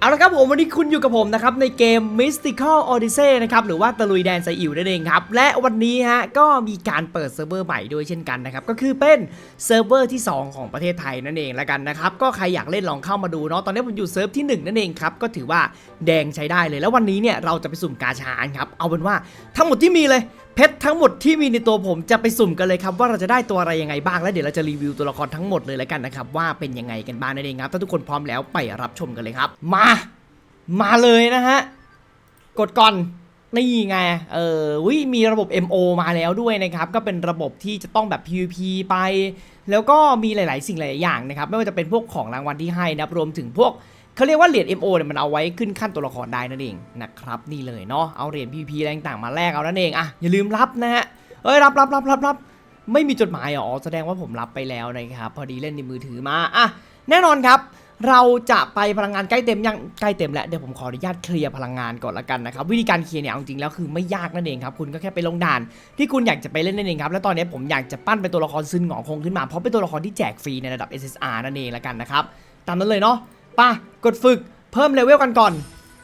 เอาละครับผมวันนี้คุณอยู่กับผมนะครับในเกม Mystical Odyssey นะครับหรือว่าตะลุยแดนไซอิ๋วนั่นเองครับ และวันนี้ฮะก็มีการเปิดเซิร์ฟเวอร์ใหม่ด้วยเช่นกันนะครับ ก็คือเป็นเซิร์ฟเวอร์ที่ 2 ของประเทศไทยนั่นเองละกันนะครับ ก็ใครอยากเล่นลองเข้ามาดูเนาะตอนนี้ผมอยู่เซิร์ฟที่ 1 นั่นเองครับ ก็ถือว่าแดงใช้ได้เลยแล้ววันนี้เนี่ยเราจะไปสุ่มกาชาครับเอาเป็นว่าทั้งหมดที่มีเลย เพชรทั้งหมดที่มีในตัวผมจะไปสุ่มกันเลยครับว่าเราจะได้ตัวอะไรยังไงบ้างแล้วเดี๋ยวเราจะรีวิวตัวละครทั้งหมดเลยแล้วกันนะครับว่าเป็นยังไงกันบ้างนั่นเองครับถ้าทุกคนพร้อมแล้วไปรับชมกันเลยครับ มา มาเลยนะฮะกดก่อนนี่ไง เออวิมีระบบ MO มาแล้วด้วยนะครับ ก็เป็นระบบที่จะต้องแบบ PVP ไป แล้วก็มีหลาย ๆ สิ่งหลายอย่างนะครับ ไม่ว่าจะเป็นพวกของรางวัลที่ให้นะรวมถึงพวก เขาเรียกว่าเหรียญ MO เนี่ยมันเอาไว้ขึ้นขั้นตัวละครได้นั่นเองนะครับนี่เลยเนาะเอาเหรียญ PVP อะไรต่างมาแลกเอานั่นเองอะอย่าลืมรับนะฮะเอ้ยรับรับรับรับรับไม่มีจดหมายเหรอแสดงว่าผมรับไปแล้วนะครับพอดีเล่นในมือถือมาอะแน่นอนครับเราจะไปพลังงานใกล้เต็มยังใกล้เต็มแล้วเดี๋ยวผมขออนุญาตเคลียร์พลังงานก่อนละกันนะครับวิธีการเคลียร์เนี่ยจริงๆแล้วคือไม่ยากนั่นเองครับคุณก็แค่ไปลงด่าน ที่คุณอยากจะไปเล่นนั่นเองครับแล้วตอนนี้ผมอยากจะปั้นเป็นตัวละครซึนหงอคงขึ้นมาเพราะเป็นตัวละครที่แจกฟรีในระดับ SSR นั่นเองละกันนะครับตามนั้นเลยเนาะ ปะกดฝึกเพิ่มเลเวลกันก่อน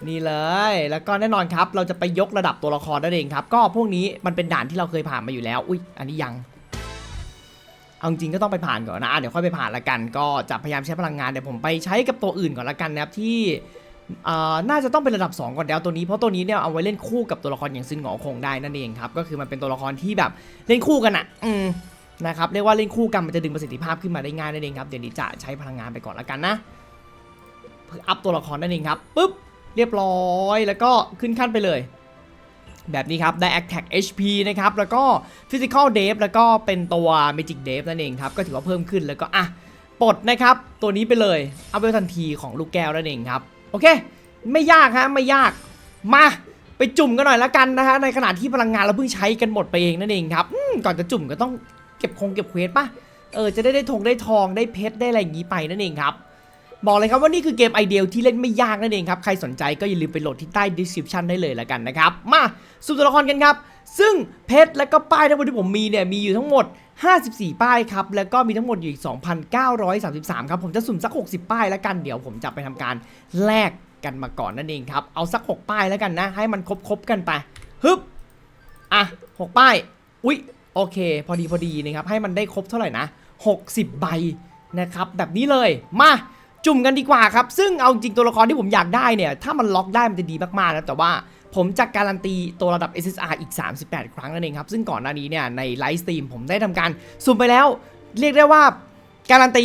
นี่เลย แล้วก็แน่นอนครับ เราจะไปยกระดับตัวละครนั่นเองครับ ก็พวกนี้มันเป็นด่านที่เราเคยผ่านมาอยู่แล้ว อุ้ยอันนี้ยังเอาจริงก็ต้องไปผ่านก่อนนะะเดี๋ยวค่อยไปผ่านละกัน ก็จะพยายามใช้พลังงานเดี๋ยวผมไปใช้กับตัวอื่นก่อนละกันนะครับที่อ่าน่าจะต้องเป็นระดับ 2 ก่อนเดี๋ยวตัวนี้เพราะตัวนี้เนี่ยเอาไว้เล่นคู่กับตัวละครอย่างซึนหงอคงได้นั่นเองครับก็คือมันเป็นตัวละครที่แบบเล่นคู่กันอะอืมนะครับเรียกว่าเล่นคู่กันมันจะดึงประสิทธิภาพขึ้นมาได้ง่ายนั่นเองครับเดี๋ยวนี้จะใช้พลังงานไปก่อนละกันนะ พื่ออัพตัวละครนั่นเองครับปุ๊บเรียบร้อยแล้วก็ขึ้นขั้นไปเลยแบบนี้ครับได้ Attack HP นะครับ แล้วก็ Physical d e v แล้วก็เป็นตัว Magic d e v นั่นเองครับ ก็ถือว่าเพิ่มขึ้นแล้วก็อะปลดนะครับ ตัวนี้ไปเลยเอาไปทันทีของลูกแก้วนั่นเองครับ โอเค ไม่ยากฮะไม่ยาก มาไปจุ่มกันหน่อยละกันนะฮะในขณะที่พลังงานเราเพิ่งใช้กันหมดไปเองนั่นเองครับก่อนจะจุ่มก็ต้องเก็บคงเก็บเควสป่ะเออจะได้ได้ทงได้ทองได้เพชรได้อะไรอย่างนี้ไปนั่นเองครับ บอกเลยครับว่านี่คือเกมไอเดียที่เล่นไม่ยากนั่นเองครับ ใครสนใจก็อย่าลืมไปโหลดที่ใต้ description ได้เลยละกันนะครับ มาสู่ตัวละครกันครับ ซึ่งเพชรและก็ป้ายทั้งหมดที่ผมมีเนี่ยมีอยู่ทั้งหมด 54 ป้ายครับ แล้วก็มีทั้งหมดอยู่อีก 2,933 ครับ ผมจะสุ่มสัก 60 ป้ายแล้วกันเดี๋ยวผมจะไปทำการแลกกันมาก่อนนั่นเองครับเอาสัก 6 ป้ายแล้วกันนะ ให้มันครบๆกันไปฮึบอะ 6 ป้าย อุ๊ยโอเค พอดีพอดีนะครับให้มันได้ครบเท่าไหร่นะ60 ใบนะครับแบบนี้เลยมา จุ่มกันดีกว่าครับ ซึ่งเอาจริงตัวละครที่ผมอยากได้เนี่ย ถ้ามันล็อกได้มันจะดีมากๆนะแต่ว่าผมจะการันตีตัวระดับ SSR อีก 38 ครั้งนั่นเองครับ ซึ่งก่อนหน้านี้เนี่ยในไลฟ์สตรีมผมได้ทำการสุ่มไปแล้ว เรียกได้ว่าการันตี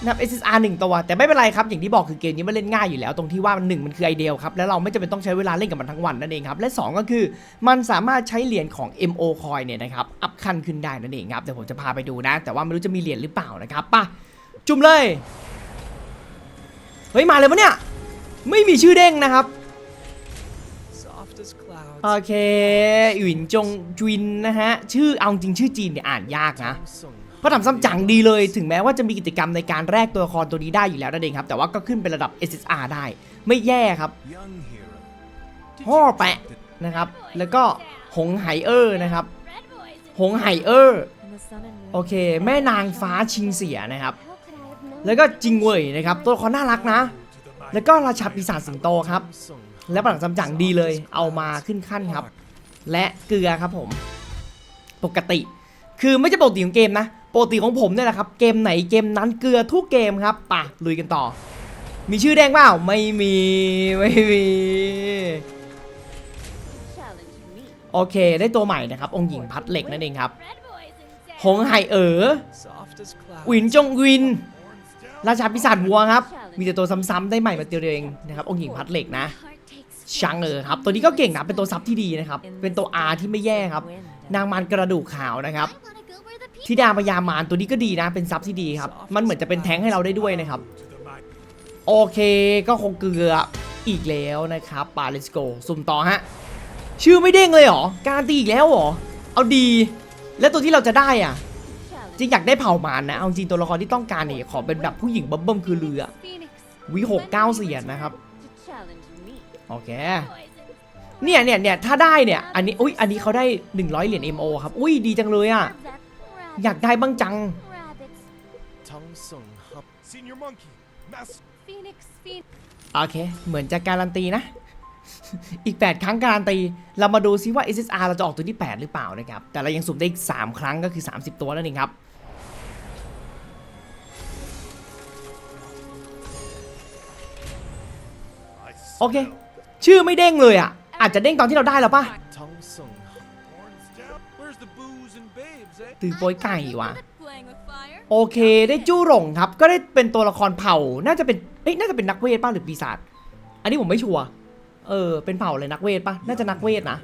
นะครับ SSR 1 ตัว แต่ไม่เป็นไรครับ อย่างที่บอกคือเกมนี้มันเล่นง่ายอยู่แล้ว ตรงที่ว่ามันหนึ่งมันคือไอเดียครับ แล้วเราไม่จำเป็นต้องใช้เวลาเล่นกับมันทั้งวันนั่นเองครับ และ 2 ก็คือมันสามารถใช้เหรียญของ MO Coin เนี่ยนะครับ อัพขั้นขึ้นได้นั่นเองครับเดี๋ยวผมจะพาไปดูนะ แต่ว่าไม่รู้จะมีเหรียญหรือเปล่านะครับป่ะจุ่มเลย ฮ้ย มาเลยปะเนี่ย ไม่มีชื่อเด้งนะครับ Soft as clouds. โอเคหวินจงจวินนะฮะ ชื่อเอาจริงชื่อจีนเนี่ยอ่านยากนะ Sung เพราะทำซ้ำจังดีเลย ถึงแม้ว่าจะมีกิจกรรมในการแลกตัวละครตัวนี้ได้อยู่แล้วนั่นเองครับ แต่ว่าก็ขึ้นเป็นระดับ SSR ได้ ไม่แย่ครับ young hero. พ่อแปะนะครับ แล้วก็หงไหเออร์นะครับ หงไหเออร์ โอเค แม่นางฟ้าชิงเสียนะครับ แล้วก็จิงเว่ยนะครับ ตัวละครน่ารักนะ แล้วก็ราชาปีศาจสิงโตครับ Sung และปลังจำจังดีเลย เอามาขึ้นขั้นครับ และเกลือครับผม ปกติ คือไม่ใช่ปกติของเกมนะ ปกติของผมเนี่ยแหละครับ เกมไหนเกมนั้นเกลือทุกเกมครับไป่ะลุยกันต่อ มีชื่อแดงเปล่า ไม่มี ไม่มี โอเค ได้ตัวใหม่นะครับ องค์หญิงพัดเหล็กนั่นเองครับ หงไหเอ๋อ Soft as clouds. หวินจงวิน ราชาปีศาจวัวครับ มีแต่ตัวซ้ำๆได้ใหม่มาเดียวเองนะครับองค์หญิงพัดเหล็กนะชังเออครับตัวนี้ก็เก่งนะเป็นตัวซับที่ดีนะครับเป็นตัว R ที่ไม่แย่ครับ นางมารกระดูกขาวนะครับทิดาพยามารตัวนี้ก็ดีนะ เป็นซับที่ดีครับ มันเหมือนจะเป็นแท้งให้เราได้ด้วยนะครับ โอเคก็คงเกลืออีกแล้วนะครับปาเลสโกสุ่มต่อฮะชื่อไม่เด้งเลยเหรอการตีอีกแล้วเหรอเอาดี แล้วตัวที่เราจะได้อะ จริงอยากได้เผ่ามารนะ เอาจริงตัวละครที่ต้องการเนี่ยขอเป็นแบบผู้หญิงเบิ่มๆคือเรือวิหกเก้าเสียนนะครับ โอเค เนี่ยเนี่ยเนี่ยถ้าได้เนี่ย อันนี้ อุ้ยอันนี้เขาได้ 100 เหรียญ MO ครับ อุ้ยดีจังเลยอะ อยากได้บ้างจัง Tung Sung Hup. Senior Monkey, Phoenix, Phoenix. โอเค เหมือนจะการันตีนะ อีก 8 ครั้งการันตี เรามาดูซิว่า SSR เราจะออกตัวที่ 8 หรือเปล่านะครับ แต่เรายังสุ่มได้อีก 3 ครั้งก็คือ 30 ตัวนั่นเองครับ โอเค ชื่อไม่เด้งเลยอะ อาจจะเด้งตอนที่เราได้แล้วปะตือโป้ยไก่วะโอเค ได้จู้หลงครับ ก็ได้เป็นตัวละครเผ่า น่าจะเป็นเอ้ยน่าจะเป็นนักเวทป่ะหรือปีศาจ อันนี้ผมไม่ชัวร์ เออ เป็นเผ่าเลยนักเวทป่ะ น่าจะนักเวทนะ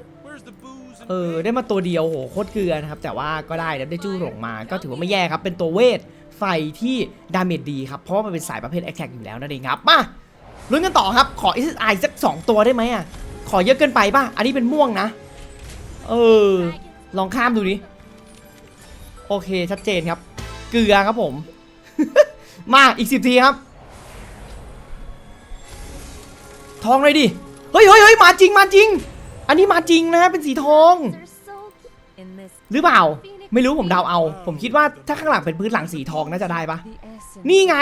เออ ได้มาตัวเดียวโหโคตรเกลือนะครับ แต่ว่าก็ได้ได้จู้หลงมา ก็ถือว่าไม่แย่ครับ เป็นตัวเวทไฟที่ดาเมจดีครับ เพราะว่ามันเป็นสายประเภทแอคแท็กอยู่แล้วนั่นเองครับ มา ลุ้นกันต่อครับ ขอ SSI สัก 2 ตัวได้ไหมอะ ขอเยอะเกินไปป่ะ อันนี้เป็นม่วงนะ เออ ลองข้ามดูดิ โอเค ชัดเจนครับ เกลือครับผม มาอีกสิบทีครับ ทองเลยดิ เฮ้ยเฮ้ยเฮ้ยมาจริงมาจริง อันนี้มาจริงนะ เป็นสีทอง หรือเปล่า ไม่รู้ผมเดาเอา ผมคิดว่าถ้าข้างหลังเป็นพื้นหลังสีทองน่าจะได้ปะนี่ไง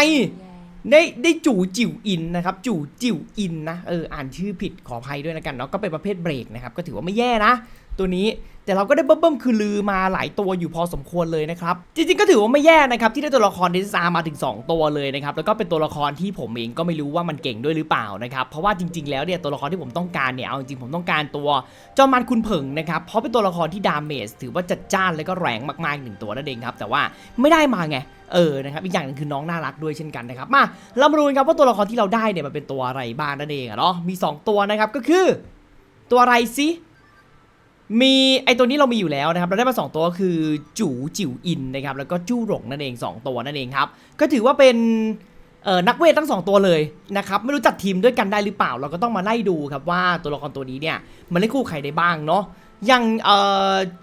ได้ได้จู่จิ๋วอินนะครับจู่จิ๋วอินนะเอออ่านชื่อผิดขออภัยด้วยนะกันเนาะก็เป็นประเภทเบรกนะครับก็ถือว่าไม่แย่นะตัวนี้แต่เราก็ได้เบิ่มๆคือลือมาหลายตัวอยู่พอสมควรเลยนะครับ จริงๆก็ถือว่าไม่แย่นะครับ ที่ได้ตัวละครเดซามาถึง 2 ตัวเลยนะครับ แล้วก็เป็นตัวละครที่ผมเองก็ไม่รู้ว่ามันเก่งด้วยหรือเปล่านะครับเพราะว่าจริง ๆ แล้วเนี่ยตัวละครที่ผมต้องการเนี่ยเอาจริงๆผมต้องการตัวจอมมันคุณเผิงนะครับเพราะเป็นตัวละครที่ดาเมจถือว่าจัดจ้านแล้วก็แรงมากๆหนึ่งตัวนั่นเองครับแต่ว่าไม่ได้มาไง เออนะครับอีกอย่างหนึงคือน้องน่ารักด้วยเช่นกันนะครับมาเรามาดูกันครับว่าตัวละครที่เราได้เนี่ยมันเป็นตัวอะไรบ้างนั่นเองอะเนาะมี 2 ตัวนะครับก็คือ ตัวอะไรสิมีไอตัวนี้เรามีอยู่แล้วนะครับเราได้มา 2 ตัวก็คือจูจิ๋วอินนะครับแล้วก็จู้หลงนั่นเอง 2 ตัวนั่นเองครับก็ถือว่าเป็นเอ่อนักเวททั้ง 2 ตัวเลยนะครับไม่รู้จัดทีมด้วยกันได้หรือเปล่า เราก็ต้องมาไล่ดูครับว่าตัวละครตัวนี้เนี่ยมันเล่นคู่ใครได้บ้างเนาะ อย่าง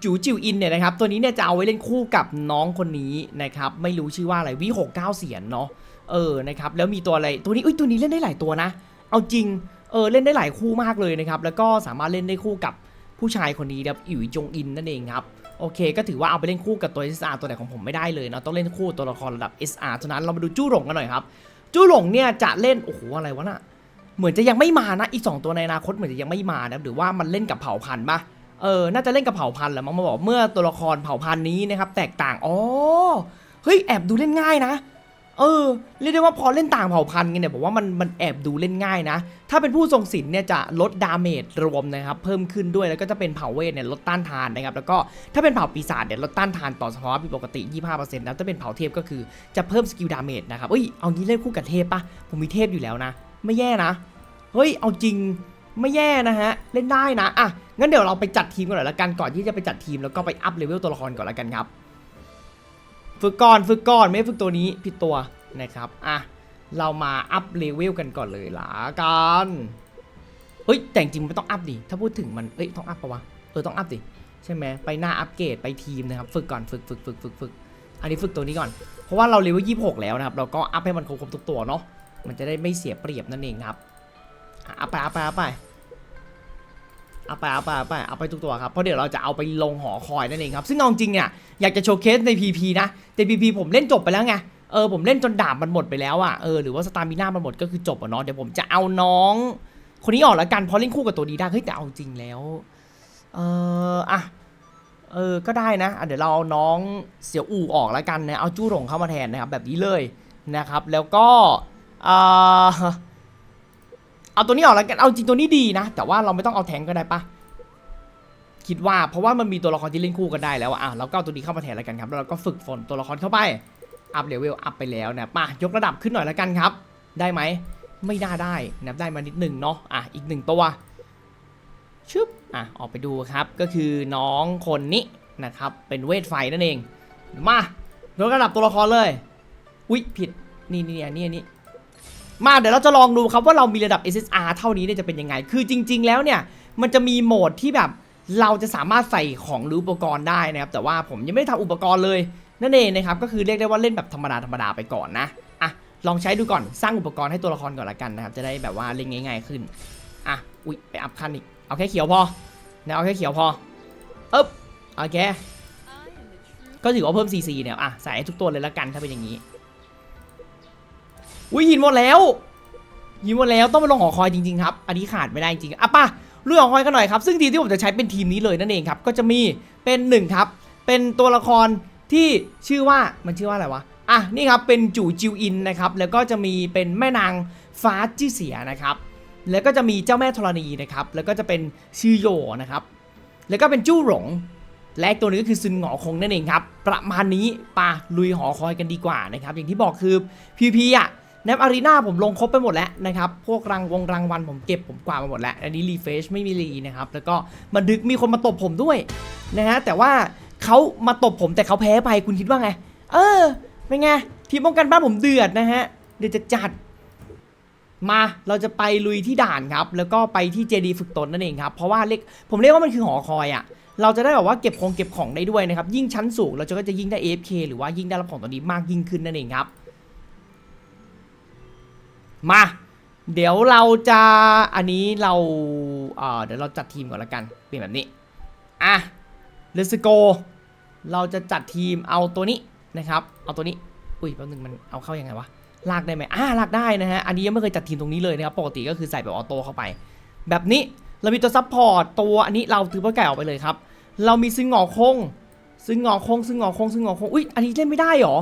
จูจิวอินเนี่ยนะครับ ตัวนี้เนี่ยจะเอาไว้เล่นคู่กับน้องคนนี้นะครับ ไม่รู้ชื่อว่าอะไรวิหกเก้าเสียนเนาะเออนะครับ แล้วมีตัวอะไรตัวนี้อุ้ยตัวนี้เล่นได้หลายตัวนะ เอาจริงเออเล่นได้หลายคู่มากเลยนะครับ แล้วก็สามารถเล่นได้คู่กับผู้ชายคนนี้ครับอิ๋วจงอินนั่นเองครับโอเค ก็ถือว่าเอาไปเล่นคู่กับตัว SR ตัวไหนของผมไม่ได้เลยเนาะต้องเล่นคู่ตัวละครระดับ SR เท่านั้นเรามาดูจู้หลงกันหน่อยครับจู้หลงเนี่ยจะเล่นโอ้โหอะไรวะน่ะเหมือนจะยังไม่มานะอีกสองตัวในอนาคตเหมือนจะยังไม่มานะหรือว่ามันเล่นกับเผ่าพันธุ์ปะ เออ น่าจะเล่นกับเผ่าพันธุ์แหละมั้งมาบอกเมื่อตัวละครเผ่าพันธุ์นี้นะครับแตกต่าง อ๋อ เฮ้ยแอบดูเล่นง่ายนะ เออ เรียกได้ว่าพอเล่นต่างเผ่าพันธุ์กันเนี่ยผมว่ามันมันแอบดูเล่นง่ายนะ ถ้าเป็นผู้ทรงศิลป์เนี่ยจะลดดาเมจรวมนะครับเพิ่มขึ้นด้วยแล้วก็จะเป็นเผ่าเวทเนี่ยลดต้านทานนะครับแล้วก็ถ้าเป็นเผ่าปีศาจเนี่ยลดต้านทานต่อสภาวะผิดปกติ 25%แล้วถ้าเป็นเผ่าเทพก็คือจะเพิ่มสกิลดาเมจนะครับเอ้ยเอางี้เล่นคู่กับเทพปะผมมีเทพอยู่แล้วนะ ไม่แย่นะ เฮ้ยเอาจริง ไม่แย่นะฮะ เล่นได้นะ อะ งั้นเดี๋ยวเราไปจัดทีมกันหน่อยละกันก่อนที่จะไปจัดทีมแล้วก็ไปอัพเลเวลตัวละครก่อนละกันครับ ฝึกก่อนฝึกก่อนไม่ฝึกตัวนี้ผิดตัวนะครับ อะ เรามาอัพเลเวลกันก่อนเลยละกันเฮ้ย แต่จริงๆไม่ต้องอัพดิ ถ้าพูดถึงมัน เอ้ย ต้องอัพปะวะ เออ ต้องอัพดิ ใช่ไหมไปหน้าอัปเกรดไปทีมนะครับ ฝึกก่อน ฝึกฝึกฝึกฝึกฝึก อันนี้ฝึกตัวนี้ก่อน เพราะว่าเราเลเวลยี่สิบหกแล้วนะครับ เราก็อัพให้มันครบๆทุกตัวเนาะ มันจะได้ไม่เสียเปรียบนั่นเองครับ เอาไปเอาไปเอาไปเอาไปเอาไปเอาไปเอาไปทุกตัวครับเพราะเดี๋ยวเราจะเอาไปลงหอคอยนั่นเองครับซึ่งเอาจริงเนี่ยอยากจะโชว์เคสใน PP นะแต่ PP ผมเล่นจบไปแล้วไงเออผมเล่นจนดาบมันหมดไปแล้วอะเออหรือว่าสตามิน่ามันหมดก็คือจบอะเนาะเดี๋ยวผมจะเอาน้อง คนนี้ออกแล้วกันเพราะเล่นคู่กับตัวดีได้เฮ้ยแต่เอาจริงแล้วเอออะเออก็ได้นะะเดี๋ยวเราเอาน้องเสี่ยวอู่ออกแล้วกันนะเอาจู้หลงเข้ามาแทนนะครับแบบนี้เลยนะครับ แล้วก็อ่า เอาตัวนี้ออกแล้วกัน เอาจริงตัวนี้ดีนะ แต่ว่าเราไม่ต้องเอาแทงก็ได้ปะคิดว่าเพราะว่ามันมีตัวละครที่เล่นคู่กันได้แล้วอะเราก็เอาตัวนี้เข้ามาแทนแล้วกันครับ แล้วเราก็ฝึกฝนตัวละครเข้าไป อัพเลเวลอัพไปแล้วนะป่ะยกระดับขึ้นหน่อยแล้วกันครับ ได้ไหม ไม่น่าได้นะได้มานิดหนึ่งเนาะ อะ อีกหนึ่งตัวชึบ อะ ออกไปดูครับ ก็คือน้องคนนี้นะครับ เป็นเวทไฟนั่นเอง มายกระดับตัวละครเลย อุ๊ย ผิด นี่นี่นนี่อันนี้ มาเดี๋ยวเราจะลองดูครับว่าเรามีระดับ SSR เท่านี้เนี่ยจะเป็นยังไง คือจริง ๆ แล้วเนี่ยมันจะมีโหมดที่แบบเราจะสามารถใส่ของหรืออุปกรณ์ได้นะครับ แต่ว่าผมยังไม่ได้ทำอุปกรณ์เลยนั่นเองนะครับก็คือเรียกได้ว่าเล่นแบบธรรมดาธรรมดาไปก่อนนะอะลองใช้ดูก่อนสร้างอุปกรณ์ให้ตัวละครก่อนละกันนะครับจะได้แบบว่าเล่นง่าย ๆขึ้นอะอุ๊ยไปอัพขั้นอีกเอาแค่เขียวพอนะเอาแค่เขียวพอเอ๊บโอเค I am the true ก็ถือว่าเพิ่ม CC เนี่ยอะใส่ให้ทุกตัวเลยละกันถ้าเป็นอย่างนี้ อุ้ยหินหมดแล้วหินหมดแล้วต้องไปลงหอคอยจริงๆครับ อันนี้ขาดไม่ได้จริงอะป่ะลุยหอคอยกันหน่อยครับ ซึ่งทีมที่ผมจะใช้เป็นทีมนี้เลยนั่นเองครับ ก็จะมีเป็นหนึ่งครับ เป็นตัวละครที่ชื่อว่ามันชื่อว่าอะไรวะอะนี่ครับเป็นจู่จิวอินนะครับแล้วก็จะมีเป็นแม่นางฟ้าจี้เสียนะครับ แล้วก็จะมีเจ้าแม่ธรณีนะครับแล้วก็จะเป็นชื่อโยนะครับแล้วก็เป็นจู้หลงและตัวนึงก็คือซึนหงอคงนั่นเองครับ ประมาณนี้ปะลุยหอคอยกันดีกว่านะครับ อย่างที่บอกคือพีพีอะ แนปอารีนาผมลงครบไปหมดแล้วนะครับ พวกรางวงรางวัลผมเก็บผมกวาดมาหมดแล้ว อันนี้รีเฟชไม่มีรีนะครับ แล้วก็บันทึกมีคนมาตบผมด้วยนะฮะ แต่ว่าเขามาตบผมแต่เขาแพ้ไปคุณคิดว่าไง เออ เป็นไง ทีมป้องกันบ้านผมเดือดนะฮะ เดือดจะจัด มาเราจะไปลุยที่ด่านครับ แล้วก็ไปที่เจดีฝึกตนนั่นเองครับ เพราะว่าเรียกผมเรียกว่ามันคือหอคอยอะ่ะเราจะได้แบบว่าเก็บของเก็บของได้ด้วยนะครับ ยิ่งชั้นสูงเราจะก็จะยิ่งได้ AFK หรือว่ายิ่งได้รับของตัวนี้มากยิ่งขึ้นนั่นเองครับ มา เดี๋ยวเราจะอันนี้เราเเดี๋ยวเราจัดทีมก่อนละกันเปลี่ยนแบบนี้อะ let's go เราจะจัดทีมเอาตัวนี้นะครับ เอาตัวนี้อุ้ยแป๊บนึงมันเอาเข้ายังไงวะลากได้ไหมอ่าลากได้นะฮะอันนี้ยังไม่เคยจัดทีมตรงนี้เลยนะครับปกติก็คือใส่แบบออโต้เข้าไป แบบนี้เรามีตัวซับพอร์ตตัวอันนี้เราถือว่าไก่ออกไปเลยครับ เรามีซึ่งหงอคงซึ่งหงอคงซึ่งหงอคงซึ่งหงอคงอุ้ยอันนี้เล่นไม่ได้หรอ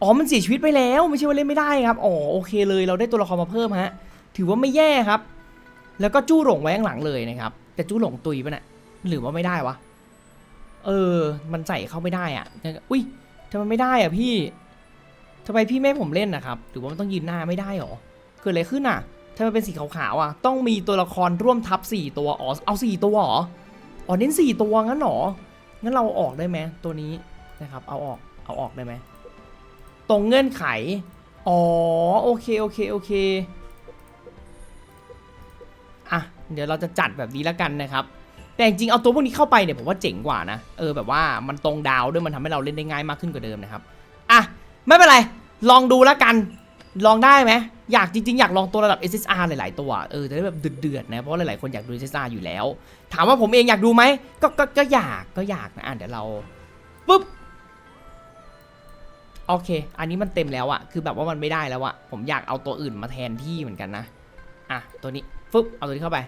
อ๋อมันเสียชีวิตไปแล้วไม่ใช่ว่าเล่นไม่ได้ครับอ๋อโอเคเลยเราได้ตัวละครมาเพิ่มฮะถือว่าไม่แย่ครับ แล้วก็จู้หลงไว้ข้างหลังเลยนะครับแต่จู้หลงตุยปะเนี่ยหรือว่าไม่ได้วะเออ มันใส่เข้าไม่ได้อะอุ้ยทำไมไม่ได้อะพี่ทำไมพี่ไม่ผมเล่นนะครับหรือว่ามันต้องยืนหน้าไม่ได้หรอเกิดอะไรขึ้นอะทำไมเป็นสีขาวๆอะ ต้องมีตัวละครร่วมทับ4ตัวอ๋อเอา 4 ตัวหรออ๋อเน้น4ตัวงั้นหรองั้นเราออกได้ไหมตัวนี้นะครับ เอาออกเอาออกได้ไหม ตรงเงื่อนไข อ๋อ โอเค โอเค โอเค อะ เดี๋ยวเราจะจัดแบบนี้แล้วกันนะครับ แต่จริงๆเอาตัวพวกนี้เข้าไปเนี่ยผมว่าเจ๋งกว่านะ เออแบบว่ามันตรงดาวด้วยมันทำให้เราเล่นได้ง่ายมากขึ้นกว่าเดิมนะครับ อะ ไม่เป็นไร ลองดูแล้วกัน ลองได้ไหมอยากจริงๆ อยากลองตัวระดับ SSR หลายๆ ตัวเออจะได้แบบเดือดๆนะเพราะว่าหลายๆคนอยากดู SSR อยู่แล้ว ถามว่าผมเองอยากดูไหมก็ก็ก็อยากก็อยากนะอะเดี๋ยวเราปุ๊บ โอเค อันนี้มันเต็มแล้วอะคือแบบว่ามันไม่ได้แล้วอะผมอยากเอาตัวอื่นมาแทนที่เหมือนกันนะ อะ ตัวนี้ ฟึบ เอาตัวนี้เข้าไป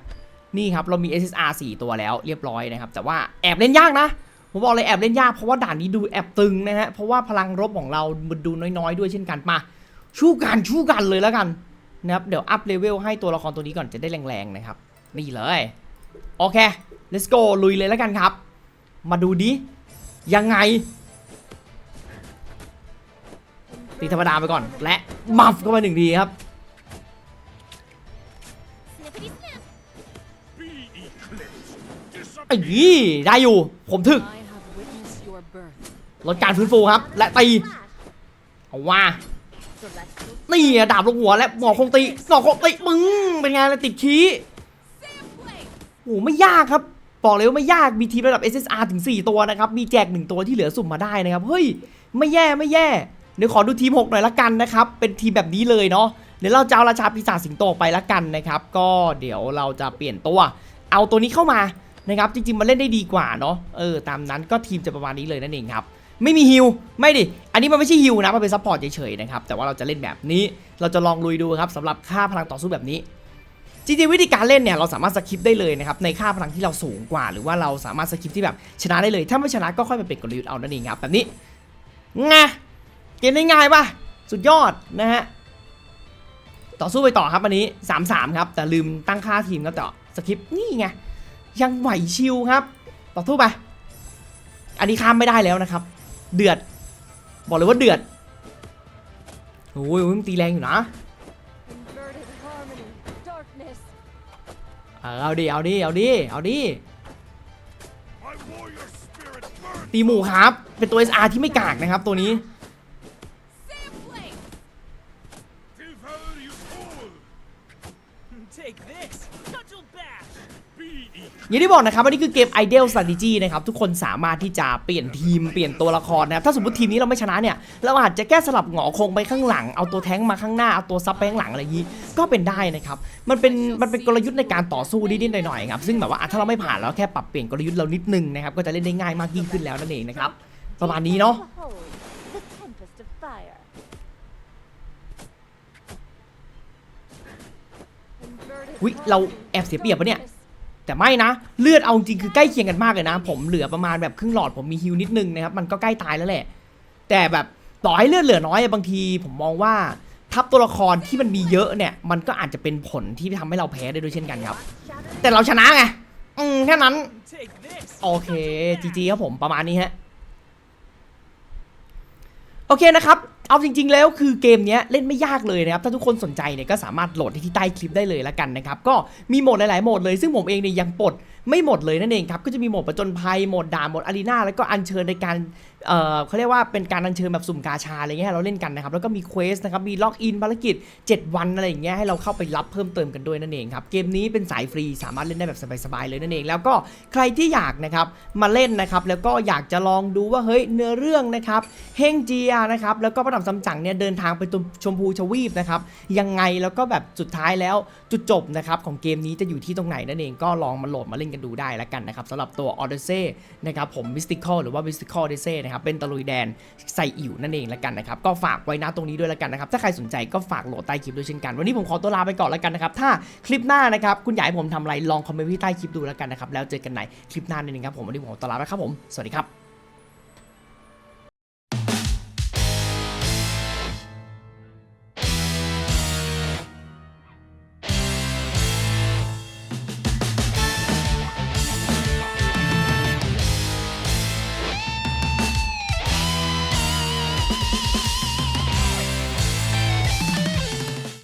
นี่ครับ เรามี SSR 4 ตัวแล้วเรียบร้อยนะครับ แต่ว่าแอบเล่นยากนะ ผมบอกเลยแอบเล่นยาก เพราะว่าด่านนี้ดูแอบตึงนะฮะ เพราะว่าพลังรบของเรามันดูน้อยๆ ด้วยเช่นกัน มา ชู้กัน ชู้กันเลยแล้วกันนะครับ เดี๋ยวอัพเลเวลให้ตัวละครตัวนี้ก่อนจะได้แรงๆนะครับ นี่เลย โอเค let's go ลุยเลยแล้วกันครับ มาดูดิ ยังไง ตีธรรมดาไปก่อน และมัฟเข้าไปหนึ่งทีครับไอ้ยี่ได้อยู่ ผมถึกลดการฟื้นฟูครับ และตีเอาว่านี่อะดาบลงหัวและหมอคงตีหมอคงตีปึ้งเป็นไงล่ะติดขี้โอ้ไม่ยากครับ บอกเลยว่าไม่ยากมีทีมระดับ SSR ถึง 4 ตัวนะครับ มีแจก 1 ตัวที่เหลือสุ่มมาได้นะครับ เฮ้ย ไม่แย่ไม่แย่ เดี๋ยวขอดูทีม 6 หน่อยละกันนะครับ เป็นทีมแบบนี้เลยเนาะ เดี๋ยวเราจะเอาราชาปีศาจสิงโตไปละกันนะครับ ก็เดี๋ยวเราจะเปลี่ยนตัว เอาตัวนี้เข้ามานะครับ จริงๆมันเล่นได้ดีกว่าเนาะ เออ ตามนั้นก็ทีมจะประมาณนี้เลยนั่นเองครับ ไม่มีฮิล ไม่ดิ อันนี้มันไม่ใช่ฮิลนะ มันเป็นซัพพอร์ตเฉยๆนะครับ แต่ว่าเราจะเล่นแบบนี้ เราจะลองลุยดูครับสำหรับค่าพลังต่อสู้แบบนี้จริงๆวิธีการเล่นเนี่ยเราสามารถสคิปได้เลยนะครับในค่าพลังที่เราสูงกว่า หรือว่าเราสามารถสคิปที่แบบชนะได้เลย ถ้าไม่ชนะก็ค่อยมาเป็นกลยุทธ์เอานั่นเองครับแบบนี้ไง เกมง่ายป่ะ สุดยอดนะฮะ ต่อสู้ไปต่อครับอันนี้ 3-3 ครับ แต่ลืมตั้งค่าทีมครับต่สคริปต์นี่ไง ยังไหวชิวครับ ต่อสู้ไป อันนี้ข้ามไม่ได้แล้วนะครับ เดือด บอกเลยว่าเดือดโอ้ยมันตีแรงอยู่นะ เอาดิ เอาดิ เอาดิ เอาดิ ตีหมูครับ เป็นตัว SR ที่ไม่กากนะครับตัวนี้ อย่างที่บอกนะครับว่านี่คือเกม Ideal Strategy นะครับทุกคนสามารถที่จะเปลี่ยนทีมเปลี่ยนตัวละครนะครับถ้าสมมติทีมนี้เราไม่ชนะเนี่ยเราอาจจะแก้สลับหงอคงไปข้างหลังเอาตัวแท้งมาข้างหน้าเอาตัวซับไปข้างหลังอะไรอย่างนี้ก็เป็นได้นะครับมันเป็นมันเป็นกลยุทธ์ในการต่อสู้นิดๆหน่อยๆครับซึ่งแบบว่าถ้าเราไม่ผ่านเราแค่ปรับเปลี่ยนกลยุทธ์เรานิดนึงนะครับก็จะเล่นได้ง่ายมากยิ่งขึ้นแล้วนั่นเองนะครับประมาณนี้เนาะ Behold, the tempest of fire. หุยเราแอบเสียเปรียบปะเนี่ย แต่ไม่นะ เลือดเอาจริงคือใกล้เคียงกันมากเลยนะ ผมเหลือประมาณแบบครึ่งหลอดผมมีฮิวนิดนึงนะครับมันก็ใกล้ตายแล้วแหละ แต่แบบต่อให้เลือดเหลือน้อยอะบางทีผมมองว่าทับตัวละครที่มันมีเยอะเนี่ยมันก็อาจจะเป็นผลที่ทำให้เราแพ้ได้ด้วยเช่นกันครับ แต่เราชนะไงอืมแค่นั้น โอเคจีจีครับผมประมาณนี้ฮะโอเคนะครับ เอาจริง ๆ แล้วคือเกมนี้เล่นไม่ยากเลยนะครับ ถ้าทุกคนสนใจเนี่ยก็สามารถโหลดที่ใต้คลิปได้เลยละกันนะครับ ก็มีโหมดหลาย ๆ โหมดเลย ซึ่งผมเองเนี่ยยังปลด ไม่หมดเลยนั่นเองครับก็จะมีโหมดประจนภัยโหมดด่าโหมดอารีนาแล้วก็อัญเชิญในการเอ่อเขาเรียกว่าเป็นการอัญเชิญแบบสุ่มกาชาอะไรเงี้ยให้เราเล่นกันนะครับแล้วก็มีเควสนะครับมีล็อกอินภารกิจ 7 วันอะไรอย่างเงี้ยให้เราเข้าไปรับเพิ่มเติมกันด้วยนั่นเองครับเกมนี้เป็นสายฟรีสามารถเล่นได้แบบสบายๆเลยนั่นเอง แล้วก็ใครที่อยากนะครับมาเล่นนะครับแล้วก็อยากจะลองดูว่าเฮ้ยเนื้อเรื่องนะครับเฮงเจียนะครับแล้วก็ประดับซัมจั๋งเนี่ยเดินทางไปตรงชมพูชวีปนะครับยังไงแล้วก็แบบสุดท้ายแล้วจุดจบนะครับของเกมนี้จะอยู่ที่ตรงไหนนั่นเองก็ลองมาโหลดมาเล่นกันดูได้แล้วกันนะครับสำหรับตัว Odyssey นะครับผม Mystical หรือว่า Mystical Odyssey นะครับเป็นตะลุยแดนใส่อิ๋วนั่นเองแล้วกันนะครับก็ฝากไว้นะตรงนี้ด้วยแล้วกันนะครับถ้าใครสนใจก็ฝากโหลดใต้คลิปด้วยเช่นกันวันนี้ผมขอตัวลาไปก่อนแล้วกันนะครับถ้าคลิปหน้านะครับคุณอยากให้ผมทำอะไรลองคอมเมนต์ที่ใต้คลิปดูแล้วกันนะครับแล้วเจอกันในคลิปหน้านั่นเองครับผมวันนี้ผมขอตัวลาไปครับผมสวัสดีครับ